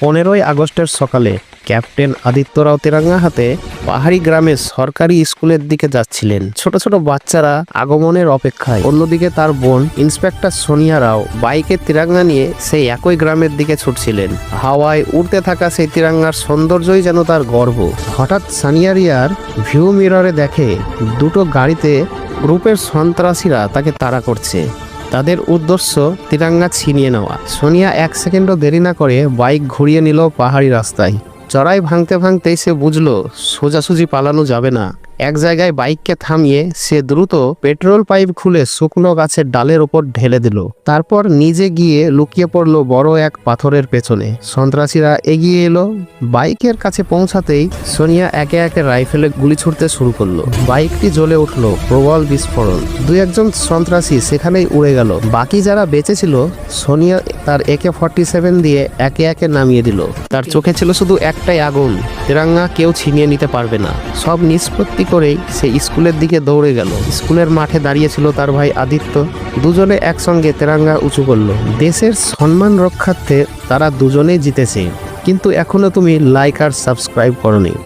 পনেরোই আগস্টের সকালে ক্যাপ্টেন আদিত্য রাও তেরাঙ্গা হাতে পাহাড়ি গ্রামে সরকারি স্কুলের দিকে যাচ্ছিলেন। ছোট ছোট বাচ্চারা আগমনের অপেক্ষায়। অন্যদিকে তার বোন ইন্সপেক্টর সোনিয়া রাও বাইকে তিরাঙ্গা নিয়ে সেই একই গ্রামের দিকে ছুটছিলেন। হাওয়ায় উড়তে থাকা সেই তিরাঙ্গার সৌন্দর্যই যেন তার গর্ব। হঠাৎ সানিয়ারিয়ার ভিউ মিররে দেখে দুটো গাড়িতে গ্রুপের সন্ত্রাসীরা তাকে তাড়া করছে। তাদের উদ্দেশ্য তিরাঙ্গা ছিনিয়ে নেওয়া। সোনিয়া এক সেকেন্ডও দেরি না করে বাইক ঘুরিয়ে নিল পাহাড়ি রাস্তায়। চড়াই ভাঙতে ভাঙতেই সে বুঝলো, সোজাসুজি পালানো যাবে না। এক জায়গায় বাইককে থামিয়ে সে দ্রুত পেট্রোল পাইপ খুলে শুকনো গাছের ডালের ওপর ঢেলে দিল। তারপর নিজে গিয়ে লুকিয়ে পড়ল বড় এক পাথরের পেছনে। সন্ত্রাসীরা এগিয়ে এলো। বাইকের কাছে পৌঁছাতেই সোনিয়া একে একে রাইফেলে গুলি ছুটতে শুরু করল। বাইকটি জ্বলে উঠল, প্রবল বিস্ফোরণ। দু একজন সন্ত্রাসী সেখানেই উড়ে গেল। বাকি যারা বেঁচে ছিল, সোনিয়া তার একে ফর্টি সেভেন দিয়ে একে একে নামিয়ে দিল। তার চোখে ছিল শুধু একটাই আগুন। তেরাঙ্গা কেউ ছিনিয়ে নিতে পারবে না। সব নিষ্পত্তি করেই সে স্কুলের দিকে দৌড়ে গেল। স্কুলের মাঠে দাঁড়িয়েছিল তার ভাই আদিত্য। দুজনে একসঙ্গে তেরাঙ্গা উঁচু করল। দেশের সম্মান রক্ষার্থে তারা দুজনেই জিতেছে। কিন্তু এখনও তুমি লাইক আর সাবস্ক্রাইব করনি।